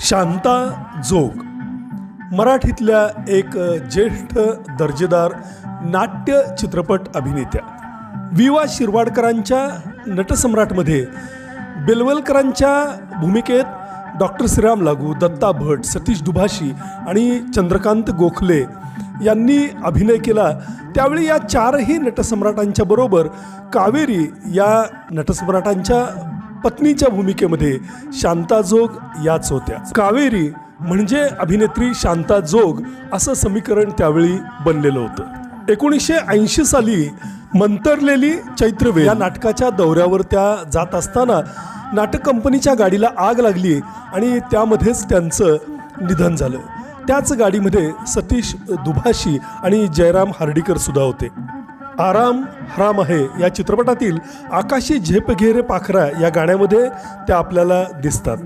शांता जोग. मराठीतल्या एक ज्येष्ठ दर्जेदार नाट्य चित्रपट अभिनेत्या. विवा शिरवाडकरांच्या नटसम्राटमध्ये बेलवलकरांच्या भूमिकेत डॉक्टर श्रीराम लागू दत्ता भट सतीश दुभाषी आणि चंद्रकांत गोखले यांनी अभिनय केला. त्यावेळी या चारही नटसम्राटांच्या बरोबर कावेरी या नटसम्राटांच्या पत्नीच्या भूमिकेमध्ये शांता जोग याच होत्या. कावेरी म्हणजे अभिनेत्री शांता जोग असं समीकरण त्यावेळी बनलेलं होतं. एकोणीसशे ऐंशी साली मंतरलेली चैत्रवे या नाटकाच्या दौऱ्यावर त्या जात असताना नाटक कंपनीच्या गाडीला आग लागली आणि त्यामध्येच त्यांचं निधन झालं. त्याच गाडीमध्ये सतीश दुभाषी आणि जयराम हार्डीकर सुद्धा होते. आराम हराम आहे या चित्रपटातील आकाशी झेप घेरे पाखरा या गाण्यामध्ये त्या आपल्याला दिसतात.